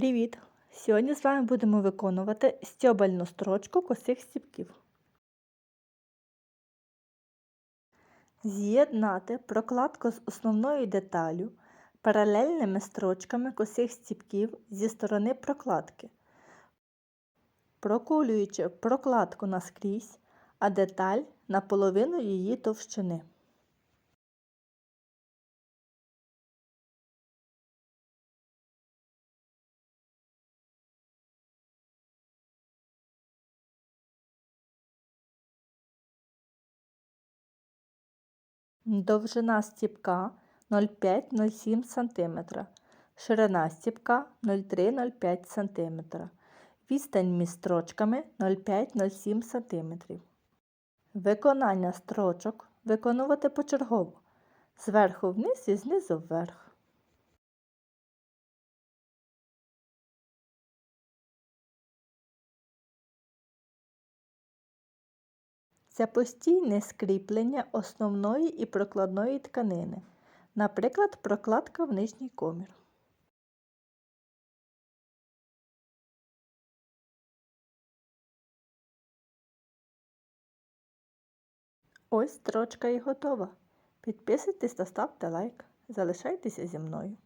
Привіт! Сьогодні з вами будемо виконувати стьобальну строчку косих стіпків. З'єднати прокладку з основною деталю паралельними строчками косих стіпків зі сторони прокладки, проколюючи прокладку наскрізь, а деталь на половину її товщини. Довжина стіпка 0,5-0,7 см, ширина стіпка 0,3-0,5 см, відстань між строчками 0,5-0,7 см. Виконання строчок виконувати почергово зверху вниз і знизу вверх. Це постійне скріплення основної і прокладної тканини, наприклад, прокладка в нижній комір. Ось строчка і готова. Підписуйтесь та ставте лайк. Залишайтеся зі мною.